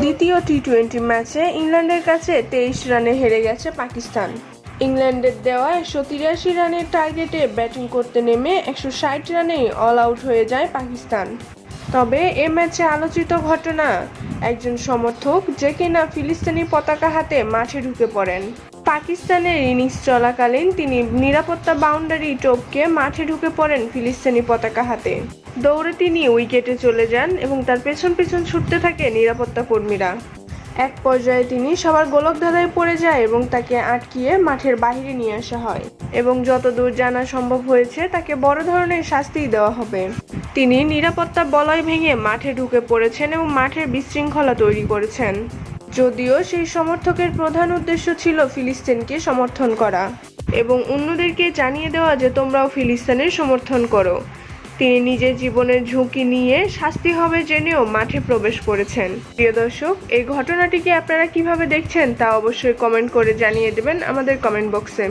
দ্বিতীয় T twenty ম্যাচে ইংল্যান্ডের কাছে তেইশ রানে হেরে গেছে পাকিস্তান। ইংল্যান্ডের দেওয়া একশো তিরাশি রানের টার্গেটে ব্যাটিং করতে নেমে একশো ষাট রানেই অল আউট হয়ে যায় পাকিস্তান। তবে এ ম্যাচে আলোচিত ঘটনা, একজন সমর্থক যে কিনা ফিলিস্তিনি পতাকা হাতে মাঠে ঢুকে পড়েন। পাকিস্তানের ইনিংস চলাকালীন তিনি নিরাপত্তা বাউন্ডারি টপকে মাঠে ঢুকে পড়েন ফিলিস্তিনি পতাকা হাতে। দৌড়ে তিনি উইকেটে চলে যান এবং তার পেছন পেছন ছুটতে থাকে নিরাপত্তা কর্মীরা। এক পর্যায়ে তিনি সবার গোলক ধাঁধায় পড়ে যায় এবং তাকে আটকিয়ে মাঠের বাইরে নিয়ে আসা হয় এবং যতদূর জানা সম্ভব হয়েছে, তাকে বড় ধরনের শাস্তি দেওয়া হবে। তিনি নিরাপত্তা বলয় ভেঙে মাঠে ঢুকে পড়েছেন এবং মাঠের বিশৃঙ্খলা তৈরি করেছেন। যদিও সেই সমর্থকের প্রধান উদ্দেশ্য ছিল ফিলিস্তিনকে সমর্থন করা এবং অন্যদেরকে জানিয়ে দেওয়া যে তোমরাও ফিলিস্তিনের সমর্থন করো। তিনি নিজের জীবনের ঝুঁকি নিয়ে শাস্তি হবে জেনেও মাঠে প্রবেশ করেছেন। প্রিয় দর্শক, এই ঘটনাটিকে আপনারা কীভাবে দেখছেন তা অবশ্যই কমেন্ট করে জানিয়ে দেবেন আমাদের কমেন্ট বক্সে।